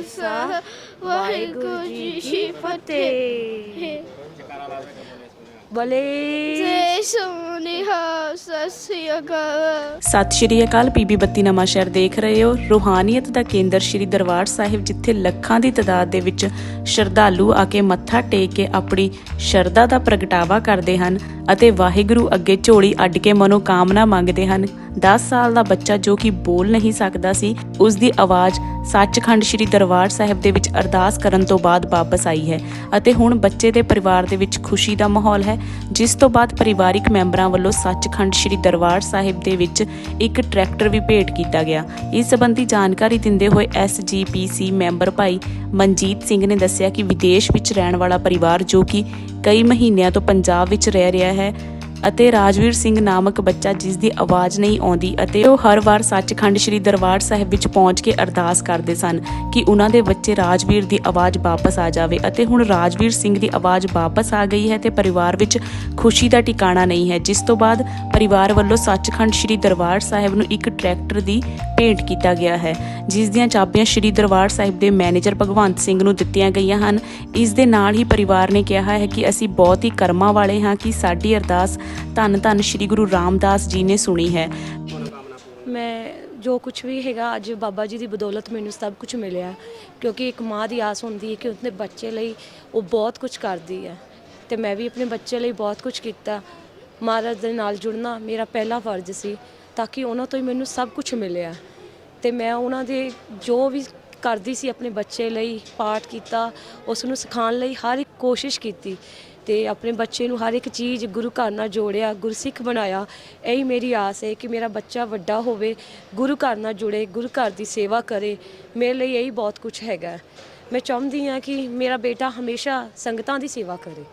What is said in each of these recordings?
ਖਾਲਸਾ ਵਾਹਿਗੁਰੂ ਜੀ ਕੀ ਫਤਿਹ। ਬਲੇ। ਜੈ ਸੋਨਿਹਾ ਸਤਿ ਸ੍ਰੀ ਅਕਾਲ। ਸਤਿ ਸ਼੍ਰੀ ਅਕਾਲ ਪੀਬੀ ਬੱਤੀ ਨਵਾਂ ਸ਼ਹਿਰ ਦੇਖ ਰਹੇ ਹੋ। ਰੂਹਾਨੀਅਤ ਦਾ ਕੇਂਦਰ ਸ਼੍ਰੀ ਦਰਬਾਰ ਸਾਹਿਬ ਜਿੱਥੇ ਲੱਖਾਂ ਦੀ ਤਦਾਦ ਦੇ ਵਿੱਚ ਸ਼ਰਧਾਲੂ ਆ ਕੇ ਮੱਥਾ ਟੇਕ ਕੇ ਆਪਣੀ ਸ਼ਰਧਾ ਦਾ ਪ੍ਰਗਟਾਵਾ ਕਰਦੇ ਹਨ ਅਤੇ ਵਾਹਿਗੁਰੂ ਅੱਗੇ ਝੋਲੀ ਅੱਡ ਕੇ ਮਨੋ ਕਾਮਨਾ ਮੰਗਦੇ ਹਨ। 10 ਸਾਲ ਦਾ ਬੱਚਾ ਜੋ ਕਿ ਬੋਲ ਨਹੀਂ ਸਕਦਾ ਸੀ ਉਸ ਦੀ ਆਵਾਜ਼ ਸੱਚਖੰਡ ਸ਼੍ਰੀ ਦਰਬਾਰ ਸਾਹਿਬ ਦੇ ਵਿੱਚ ਅਰਦਾਸ ਕਰਨ ਤੋਂ ਬਾਅਦ ਵਾਪਸ ਆਈ ਹੈ ਅਤੇ ਹੁਣ ਬੱਚੇ ਦੇ ਪਰਿਵਾਰ ਦੇ ਵਿੱਚ ਖੁਸ਼ੀ ਦਾ ਮਾਹੌਲ ਹੈ, ਜਿਸ ਤੋਂ ਬਾਅਦ ਪਰਿਵਾਰਿਕ ਮੈਂਬਰਾਂ ਵੱਲੋਂ ਸੱਚਖੰਡ ਸ਼੍ਰੀ ਦਰਬਾਰ ਸਾਹਿਬ ਦੇ ਵਿੱਚ ਇੱਕ ਟਰੈਕਟਰ ਵੀ ਭੇਟ ਕੀਤਾ ਗਿਆ। ਇਸ ਸੰਬੰਧੀ ਜਾਣਕਾਰੀ ਦਿੰਦੇ ਹੋਏ ਐਸਜੀਪੀਸੀ ਮੈਂਬਰ ਭਾਈ ਮਨਜੀਤ ਸਿੰਘ ਨੇ ਦੱਸਿਆ ਕਿ ਵਿਦੇਸ਼ ਵਿੱਚ ਰਹਿਣ ਵਾਲਾ ਪਰਿਵਾਰ ਜੋ ਕਿ ਕਈ ਮਹੀਨਿਆਂ ਤੋਂ ਪੰਜਾਬ ਵਿੱਚ ਰਹਿ ਰਿਹਾ ਹੈ ਅਤੇ ਰਾਜਵੀਰ ਸਿੰਘ ਨਾਮਕ ਬੱਚਾ ਜਿਸ ਦੀ ਆਵਾਜ਼ ਨਹੀਂ ਆਉਂਦੀ ਅਤੇ ਉਹ ਹਰ ਵਾਰ ਸੱਚਖੰਡ ਸ੍ਰੀ ਦਰਬਾਰ ਸਾਹਿਬ ਵਿੱਚ ਪਹੁੰਚ ਕੇ ਅਰਦਾਸ ਕਰਦੇ ਸਨ ਕਿ ਉਹਨਾਂ ਦੇ ਬੱਚੇ ਰਾਜਵੀਰ ਦੀ ਆਵਾਜ਼ ਵਾਪਸ ਆ ਜਾਵੇ ਅਤੇ ਹੁਣ ਰਾਜਵੀਰ ਸਿੰਘ ਦੀ ਆਵਾਜ਼ ਵਾਪਸ ਆ ਗਈ ਹੈ ਤੇ ਪਰਿਵਾਰ ਵਿੱਚ ਖੁਸ਼ੀ ਦਾ ਟਿਕਾਣਾ ਨਹੀਂ ਹੈ, ਜਿਸ ਤੋਂ ਬਾਅਦ ਪਰਿਵਾਰ ਵੱਲੋਂ ਸੱਚਖੰਡ ਸ੍ਰੀ ਦਰਬਾਰ ਸਾਹਿਬ ਨੂੰ ਇੱਕ ਟਰੈਕਟਰ ਦੀ ਭੇਂਟ ਕੀਤਾ ਗਿਆ ਹੈ। ਜਿਸ ਦੀਆਂ ਚਾਬੀਆਂ ਸ੍ਰੀ ਦਰਬਾਰ ਸਾਹਿਬ ਦੇ ਮੈਨੇਜਰ ਭਗਵੰਤ ਸਿੰਘ ਨੂੰ ਦਿੱਤੀਆਂ ਗਈਆਂ ਹਨ। ਇਸ ਦੇ ਨਾਲ ਹੀ ਪਰਿਵਾਰ ਨੇ ਕਿਹਾ ਹੈ ਕਿ ਅਸੀਂ ਬਹੁਤ ਹੀ ਕਰਮਾਂ ਵਾਲੇ ਹਾਂ ਕਿ ਸਾਡੀ ਅਰਦਾਸ ਧੰਨ ਧੰਨ ਸ੍ਰੀ ਗੁਰੂ ਰਾਮਦਾਸ ਜੀ ਨੇ ਸੁਣੀ ਹੈ। ਮੈਂ ਜੋ ਕੁਝ ਵੀ ਹੈਗਾ, ਅੱਜ ਬਾਬਾ ਜੀ ਦੀ ਬਦੌਲਤ ਮੈਨੂੰ ਸਭ ਕੁਝ ਮਿਲਿਆ ਕਿਉਂਕਿ ਇੱਕ ਮਾਂ ਦੀ ਆਸ ਹੁੰਦੀ ਹੈ ਕਿ ਉਸਦੇ ਬੱਚੇ ਲਈ ਉਹ ਬਹੁਤ ਕੁਝ ਕਰਦੀ ਹੈ। ਤੇ ਮੈਂ ਵੀ ਆਪਣੇ ਬੱਚੇ ਲਈ ਬਹੁਤ ਕੁਝ ਕੀਤਾ। ਮਹਾਰਾਜ ਦੇ ਨਾਲ ਜੁੜਨਾ ਮੇਰਾ ਪਹਿਲਾ ਫਰਜ਼ ਸੀ, ਤਾਂ ਕਿ ਉਹਨਾਂ ਤੋਂ ਹੀ ਮੈਨੂੰ ਸਭ ਕੁਝ ਮਿਲਿਆ। ਤੇ ਮੈਂ ਉਹਨਾਂ ਦੇ ਜੋ ਵੀ ਕਰਦੀ ਸੀ ਆਪਣੇ ਬੱਚੇ ਲਈ ਪਾਠ ਕੀਤਾ, ਉਸ ਨੂੰ ਸਿਖਾਉਣ ਲਈ ਹਰ ਇੱਕ ਕੋਸ਼ਿਸ਼ ਕੀਤੀ ਤੇ ਆਪਣੇ ਬੱਚੇ ਨੂੰ ਹਰ ਇੱਕ ਚੀਜ਼ ਗੁਰੂ ਘਰ ਨਾਲ ਜੋੜਿਆ, ਗੁਰਸਿੱਖ ਬਣਾਇਆ। ਇਹੀ ਮੇਰੀ ਆਸ ਹੈ ਕਿ ਮੇਰਾ ਬੱਚਾ ਵੱਡਾ ਹੋਵੇ, ਗੁਰੂ ਘਰ ਨਾਲ ਜੁੜੇ, ਗੁਰੂ ਘਰ ਦੀ ਸੇਵਾ ਕਰੇ। ਮੇਰੇ ਲਈ ਇਹੀ ਬਹੁਤ ਕੁਝ ਹੈਗਾ। ਮੈਂ ਚਾਹੁੰਦੀ ਹਾਂ ਕਿ ਮੇਰਾ ਬੇਟਾ ਹਮੇਸ਼ਾ ਸੰਗਤਾਂ ਦੀ ਸੇਵਾ ਕਰੇ।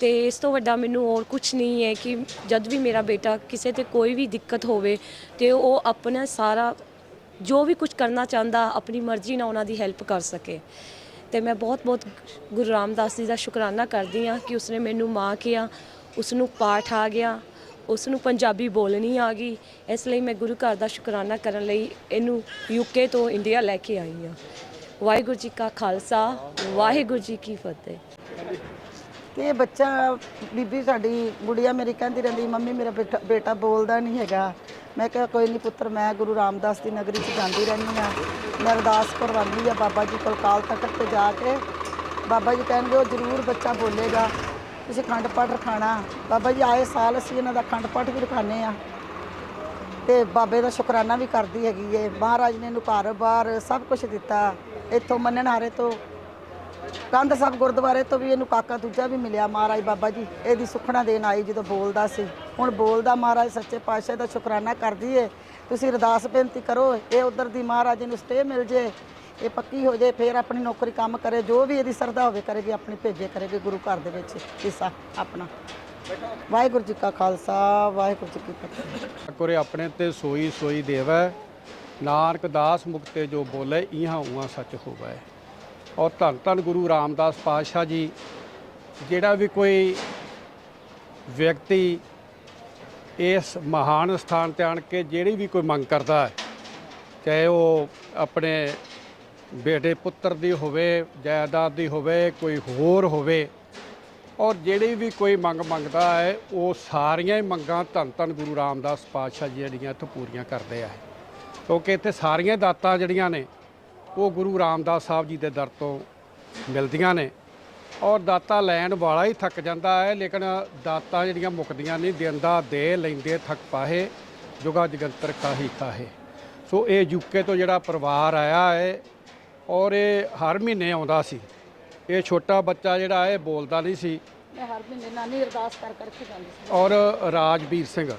ਤੇ ਇਸ ਤੋਂ ਵੱਡਾ ਮੈਨੂੰ ਹੋਰ ਕੁਝ ਨਹੀਂ ਹੈ ਕਿ ਜਦ ਵੀ ਮੇਰਾ ਬੇਟਾ ਕਿਸੇ ਤੇ ਕੋਈ ਵੀ ਦਿੱਕਤ ਹੋਵੇ, ਤੇ ਉਹ ਆਪਣਾ ਸਾਰਾ ਜੋ ਵੀ ਕੁਝ ਕਰਨਾ ਚਾਹੁੰਦਾ, ਆਪਣੀ ਮਰਜ਼ੀ ਨਾਲ ਉਹਨਾਂ ਦੀ ਹੈਲਪ ਕਰ ਸਕੇ। ਤੇ ਮੈਂ ਬਹੁਤ ਬਹੁਤ ਗੁਰੂ ਰਾਮਦਾਸ ਜੀ ਦਾ ਸ਼ੁਕਰਾਨਾ ਕਰਦੀ ਹਾਂ ਕਿ ਉਸਨੇ ਮੈਨੂੰ ਮਾਂ ਕਿਹਾ ਉਸ ਨੂੰ ਪਾਠ ਆ ਗਿਆ ਉਸ ਨੂੰ ਪੰਜਾਬੀ ਬੋਲਣੀ ਆ ਗਈ। ਇਸ ਲਈ ਮੈਂ ਗੁਰੂ ਘਰ ਦਾ ਸ਼ੁਕਰਾਨਾ ਕਰਨ ਲਈ ਇਹਨੂੰ ਯੂਕੇ ਤੋਂ ਇੰਡੀਆ ਲੈ ਕੇ ਆਈ ਹਾਂ। ਵਾਹਿਗੁਰੂ ਜੀ ਕਾ ਖਾਲਸਾ, ਵਾਹਿਗੁਰੂ ਜੀ ਕੀ ਫਤਿਹ। ਤੇ ਇਹ ਬੱਚਾ, ਬੀਬੀ ਸਾਡੀ, ਗੁੜੀਆ ਮੇਰੀ ਕਹਿੰਦੀ ਰਹਿੰਦੀ, ਮੰਮੀ, ਮੇਰਾ ਬੇਟਾ ਬੇਟਾ ਬੋਲਦਾ ਨਹੀਂ ਹੈਗਾ। ਮੈਂ ਕਿਹਾ, ਕੋਈ ਨਹੀਂ ਪੁੱਤਰ, ਮੈਂ ਗੁਰੂ ਰਾਮਦਾਸ ਦੀ ਨਗਰੀ 'ਚ ਜਾਂਦੀ ਰਹਿੰਦੀ ਆ ਮੈਂ ਅਰਦਾਸ ਕਰਵਾਉਂਦੀ ਆ ਬਾਬਾ ਜੀ ਕੋਲ ਕਾਲ ਤਖਤ ਤੇ ਜਾ ਕੇ। ਬਾਬਾ ਜੀ ਕਹਿਣਗੇ, ਉਹ ਜ਼ਰੂਰ ਬੱਚਾ ਬੋਲੇਗਾ। ਤੁਸੀਂ ਖੰਡ ਪਾਠ ਰਖਾਣਾ। ਬਾਬਾ ਜੀ, ਆਏ ਸਾਲ ਅਸੀਂ ਇਹਨਾਂ ਦਾ ਖੰਡ ਪਾਠ ਵੀ ਰਖਾਣੇ ਆ ਤੇ ਬਾਬੇ ਦਾ ਸ਼ੁਕਰਾਨਾ ਵੀ ਕਰਦੀ ਹੈਗੀ ਏ। ਮਹਾਰਾਜ ਨੇ ਇਹਨੂੰ ਘਰ ਬਾਰ ਸਭ ਕੁਝ ਦਿੱਤਾ। ਇੱਥੋਂ ਮੰਨਣ ਹਾਰੇ ਤੋਂ ਕੰਧ ਸਾਹਿਬ ਗੁਰਦੁਆਰੇ ਤੋਂ ਵੀ ਇਹਨੂੰ ਕਾਕਾ ਦੂਜਾ ਵੀ ਮਿਲਿਆ ਮਹਾਰਾਜ ਬਾਬਾ ਜੀ। ਇਹਦੀ ਸੁਖਣਾ ਦੇਣ ਆਈ ਜਦੋਂ ਬੋਲਦਾ ਸੀ। ਹੁਣ ਬੋਲਦਾ ਮਹਾਰਾਜ ਸੱਚੇ ਪਾਤਸ਼ਾਹ ਦਾ ਸ਼ੁਕਰਾਨਾ ਕਰਦੀ ਏ ਤੁਸੀਂ ਅਰਦਾਸ ਬੇਨਤੀ ਕਰੋ, ਇਹ ਉਧਰ ਦੀ ਮਹਾਰਾਜ ਨੂੰ ਸਟੇ ਮਿਲ ਜੇ। ਇਹ ਪੱਕੀ ਹੋ ਜੇ, ਫਿਰ ਆਪਣੀ ਨੌਕਰੀ ਕੰਮ ਕਰੇ। ਜੋ ਵੀ ਇਹਦੀ ਸਰਦਾ ਹੋਵੇ, ਕਰੇਗੀ, ਆਪਣੀ ਭੇਜੇ ਕਰੇਗੀ ਗੁਰੂ ਘਰ ਦੇ ਵਿੱਚ। ਹਿੱਸਾ ਆਪਣਾ। ਵਾਹਿਗੁਰੂ ਜੀ ਕਾ ਖਾਲਸਾ, ਵਾਹਿਗੁਰੂ ਜੀ ਕੀ ਫਤਿਹ। ਕੋਰੇ ਆਪਣੇ ਤੇ ਸੋਈ ਸੋਈ ਦੇਵੈ। ਨਾਨਕ ਦਾਸ ਮੁਕਤੇ ਜੋ ਬੋਲੇ, ਇਹਾਂ ਉਹਾਂ ਸੱਚ ਹੋਵੇ। ਔਰ ਧੰਨ ਧੰਨ ਗੁਰੂ ਰਾਮਦਾਸ ਪਾਤਸ਼ਾਹ ਜੀ, ਜਿਹੜਾ ਵੀ ਕੋਈ ਵਿਅਕਤੀ ਇਸ ਮਹਾਨ ਸਥਾਨ ਤੇ ਆਣ ਕੇ ਜਿਹੜੀ ਵੀ ਕੋਈ ਮੰਗ ਕਰਦਾ ਹੈ, ਚਾਹੇ ਉਹ ਆਪਣੇ ਬੇਟੇ ਪੁੱਤਰ ਦੀ ਹੋਵੇ, ਜਾਇਦਾਦ ਦੀ ਹੋਵੇ, ਕੋਈ ਹੋਰ ਹੋਵੇ, ਔਰ ਜਿਹੜੀ ਵੀ ਕੋਈ ਮੰਗ ਮੰਗਦਾ ਹੈ, ਉਹ ਸਾਰੀਆਂ ਹੀ ਮੰਗਾਂ ਧੰਨ ਧੰਨ ਗੁਰੂ ਰਾਮਦਾਸ ਪਾਤਸ਼ਾਹ ਜੀ ਜਿਹੜੀਆਂ ਇੱਥੋਂ ਪੂਰੀਆਂ ਕਰਦੇ ਆ। ਕਿਉਂਕਿ ਇੱਥੇ ਸਾਰੀਆਂ ਦਾਤਾਂ ਜਿਹੜੀਆਂ ਨੇ ਉਹ ਗੁਰੂ ਰਾਮਦਾਸ ਸਾਹਿਬ ਜੀ ਦੇ ਦਰ ਤੋਂ ਮਿਲਦੀਆਂ ਨੇ ਔਰ ਦਾਤਾ ਲੈਣ ਵਾਲਾ ਹੀ ਥੱਕ ਜਾਂਦਾ ਹੈ ਲੇਕਿਨ ਦਾਤਾਂ ਜਿਹੜੀਆਂ ਮੁੱਕਦੀਆਂ ਨਹੀਂ ਦਿੰਦਾ ਦੇ ਲੈਂਦੇ ਥੱਕ ਪਾਹੇ ਜੁਗਾ ਜਗੰਤਰ ਕਾਹੀ ਕਾਹੇ। ਸੋ ਇਹ ਯੂਕੇ ਤੋਂ ਜਿਹੜਾ ਪਰਿਵਾਰ ਆਇਆ ਹੈ ਔਰ ਇਹ ਹਰ ਮਹੀਨੇ ਆਉਂਦਾ ਸੀ। ਇਹ ਛੋਟਾ ਬੱਚਾ ਜਿਹੜਾ ਇਹ ਬੋਲਦਾ ਨਹੀਂ ਸੀ। ਮੈਂ ਹਰ ਮਹੀਨੇ ਨਾਨੀ ਅਰਦਾਸ ਕਰ ਕਰਕੇ ਜਾਂਦੀ ਸੀ। ਔਰ ਰਾਜਵੀਰ ਸਿੰਘ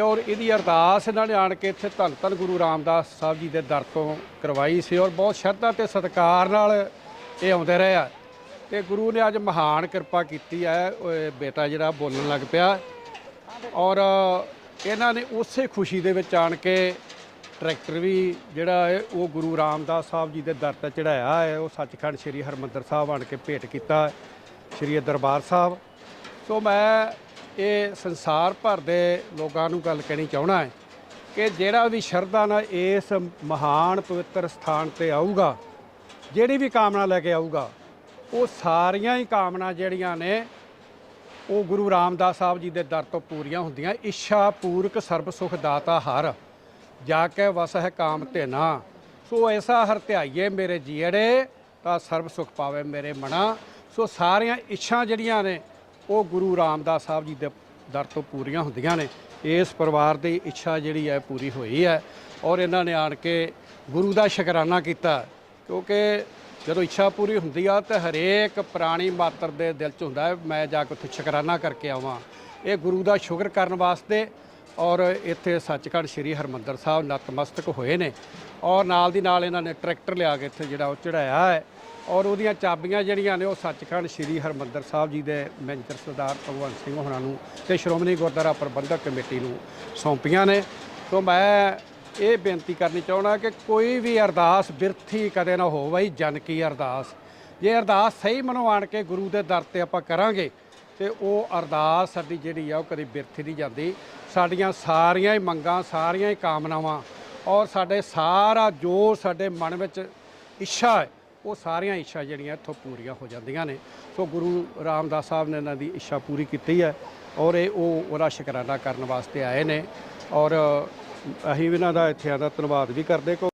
ਔਰ ਇਹਦੀ ਅਰਦਾਸ ਇਹਨਾਂ ਨੇ ਆਣ ਕੇ ਇੱਥੇ ਧੰਨ ਧੰਨ ਗੁਰੂ ਰਾਮਦਾਸ ਸਾਹਿਬ ਜੀ ਦੇ ਦਰ ਤੋਂ ਕਰਵਾਈ ਸੀ ਔਰ ਬਹੁਤ ਸ਼ਰਧਾ ਤੇ ਸਤਿਕਾਰ ਨਾਲ ਇਹ ਆਉਂਦੇ ਰਹੇ ਆ। ਤੇ ਗੁਰੂ ਨੇ ਅੱਜ ਮਹਾਨ ਕਿਰਪਾ ਕੀਤੀ ਹੈ ਬੇਟਾ ਜਿਹੜਾ ਬੋਲਣ ਲੱਗ ਪਿਆ। ਔਰ ਇਹਨਾਂ ਨੇ ਉਸੇ ਖੁਸ਼ੀ ਦੇ ਵਿੱਚ ਆਣ ਕੇ ਟਰੈਕਟਰ ਵੀ ਜਿਹੜਾ ਹੈ, ਉਹ ਗੁਰੂ ਰਾਮਦਾਸ ਸਾਹਿਬ ਜੀ ਦੇ ਦਰ ਤੇ ਚੜਾਇਆ ਹੈ। ਉਹ ਸੱਚਖੰਡ ਸ੍ਰੀ ਹਰਮੰਦਰ ਸਾਹਿਬ ਆਣ ਕੇ ਭੇਟ ਕੀਤਾ ਸ੍ਰੀ ਦਰਬਾਰ ਸਾਹਿਬ। ਸੋ ਮੈਂ ਇਹ ਸੰਸਾਰ ਭਰ ਦੇ ਲੋਕਾਂ ਨੂੰ ਗੱਲ ਕਹਿਣੀ ਚਾਹਣਾ ਹੈ ਕਿ ਜਿਹੜਾ ਵੀ ਸ਼ਰਧਾ ਨਾਲ ਇਸ ਮਹਾਨ ਪਵਿੱਤਰ ਸਥਾਨ ਤੇ ਆਊਗਾ, ਜਿਹੜੀ ਵੀ ਕਾਮਨਾ ਲੈ ਕੇ ਆਊਗਾ, ਉਹ ਸਾਰੀਆਂ ਹੀ ਕਾਮਨਾ ਜਿਹੜੀਆਂ ਨੇ, ਉਹ ਗੁਰੂ ਰਾਮਦਾਸ ਸਾਹਿਬ ਜੀ ਦੇ ਦਰ ਤੋਂ ਪੂਰੀਆਂ ਹੁੰਦੀਆਂ। ਇੱਛਾ ਪੂਰਕ ਸਰਬ ਸੁਖ ਦਾਤਾ ਹਰ, ਜਾ ਕੇ ਵਸ ਹੈ ਕਾਮ ਤੇ ਨਾ। ਸੋ ਐਸਾ ਹਰ ਧਿਆਈਏ ਮੇਰੇ ਜੀੜੇ ਤਾਂ ਸਰਬ ਸੁਖ ਪਾਵੇ ਮੇਰੇ ਮਨਾ। ਸੋ ਸਾਰੀਆਂ ਇੱਛਾ ਜਿਹੜੀਆਂ ਨੇ ਉਹ ਗੁਰੂ ਰਾਮਦਾਸ ਸਾਹਿਬ ਜੀ ਦੇ ਦਰ ਤੋਂ ਪੂਰੀਆਂ ਹੁੰਦੀਆਂ ਨੇ। ਇਸ ਪਰਿਵਾਰ ਦੀ ਇੱਛਾ ਜਿਹੜੀ ਹੈ, ਪੂਰੀ ਹੋਈ ਹੈ ਔਰ ਇਹਨਾਂ ਨੇ ਆਣ ਕੇ ਗੁਰੂ ਦਾ ਸ਼ੁਕਰਾਨਾ ਕੀਤਾ ਕਿਉਂਕਿ ਜਦੋਂ ਇੱਛਾ ਪੂਰੀ ਹੁੰਦੀ ਆ ਤਾਂ ਹਰੇਕ ਪ੍ਰਾਣੀ ਮਾਤਰ ਦੇ ਦਿਲ 'ਚ ਹੁੰਦਾ ਹੈ, ਮੈਂ ਜਾ ਕੇ ਉੱਥੇ ਸ਼ੁਕਰਾਨਾ ਕਰਕੇ ਆਵਾਂ। ਇਹ ਗੁਰੂ ਦਾ ਸ਼ੁਕਰ ਕਰਨ ਵਾਸਤੇ ਔਰ ਇੱਥੇ ਸੱਚਖੰਡ ਸ੍ਰੀ ਹਰਮੰਦਰ ਸਾਹਿਬ ਨਤਮਸਤਕ ਹੋਏ ਨੇ ਔਰ ਨਾਲ ਦੀ ਨਾਲ ਇਹਨਾਂ ਨੇ ਟਰੈਕਟਰ ਲਿਆ ਕੇ ਇੱਥੇ ਜਿਹੜਾ ਉਹ ਚੜਾਇਆ ਹੈ ਔਰ ਉਹਦੀਆਂ ਚਾਬੀਆਂ ਜਿਹੜੀਆਂ ਨੇ ਉਹ ਸੱਚਖੰਡ ਸ੍ਰੀ ਹਰਮੰਦਰ ਸਾਹਿਬ ਜੀ ਦੇ ਮੈਨੇਜਰ ਸਰਦਾਰ ਭਗਵੰਤ ਸਿੰਘ ਹੋਣਾ ਨੂੰ ਤੇ ਸ਼੍ਰੋਮਣੀ ਗੁਰਦੁਆਰਾ ਪ੍ਰਬੰਧਕ ਕਮੇਟੀ ਨੂੰ ਸੌਂਪੀਆਂ ਨੇ। ਤੋਂ ਮੈਂ ਇਹ ਬੇਨਤੀ ਕਰਨੀ ਚਾਹੁੰਦਾ ਕਿ ਕੋਈ ਵੀ ਅਰਦਾਸ ਬਿਰਥੀ ਕਦੇ ਨਾ ਹੋਵੇ ਜਨ ਕੀ ਅਰਦਾਸ। ਜੇ ਅਰਦਾਸ ਸਹੀ ਮਨੋਂ ਆਣ ਕੇ ਗੁਰੂ ਦੇ ਦਰ ਤੇ ਆਪਾਂ ਕਰਾਂਗੇ ਤੇ ਉਹ ਅਰਦਾਸ ਸਾਡੀ ਜਿਹੜੀ ਆ ਉਹ ਕਦੇ ਬਿਰਥੀ ਨਹੀਂ ਜਾਂਦੀ। ਸਾਡੀਆਂ ਸਾਰੀਆਂ ਹੀ ਮੰਗਾਂ, ਸਾਰੀਆਂ ਹੀ ਕਾਮਨਾਵਾਂ ਔਰ ਸਾਡੇ ਸਾਰਾ ਜੋ ਸਾਡੇ ਮਨ ਵਿੱਚ ਇੱਛਾ ਹੈ, ਉਹ ਸਾਰੀਆਂ ਇੱਛਾ ਜਿਹੜੀਆਂ ਇੱਥੋਂ ਪੂਰੀਆਂ ਹੋ ਜਾਂਦੀਆਂ ਨੇ। ਸੋ ਗੁਰੂ ਰਾਮਦਾਸ ਸਾਹਿਬ ਨੇ ਇਹਨਾਂ ਦੀ ਇੱਛਾ ਪੂਰੀ ਕੀਤੀ ਹੈ ਔਰ ਇਹ ਉਹ ਉਹਦਾ ਸ਼ੁਕਰਾਨਾ ਕਰਨ ਵਾਸਤੇ ਆਏ ਨੇ ਔਰ ਅਸੀਂ ਵੀ ਇਹਨਾਂ ਦਾ ਇੱਥੇ ਦਾ ਧੰਨਵਾਦ ਵੀ ਕਰਦੇ ਕਿਉਂ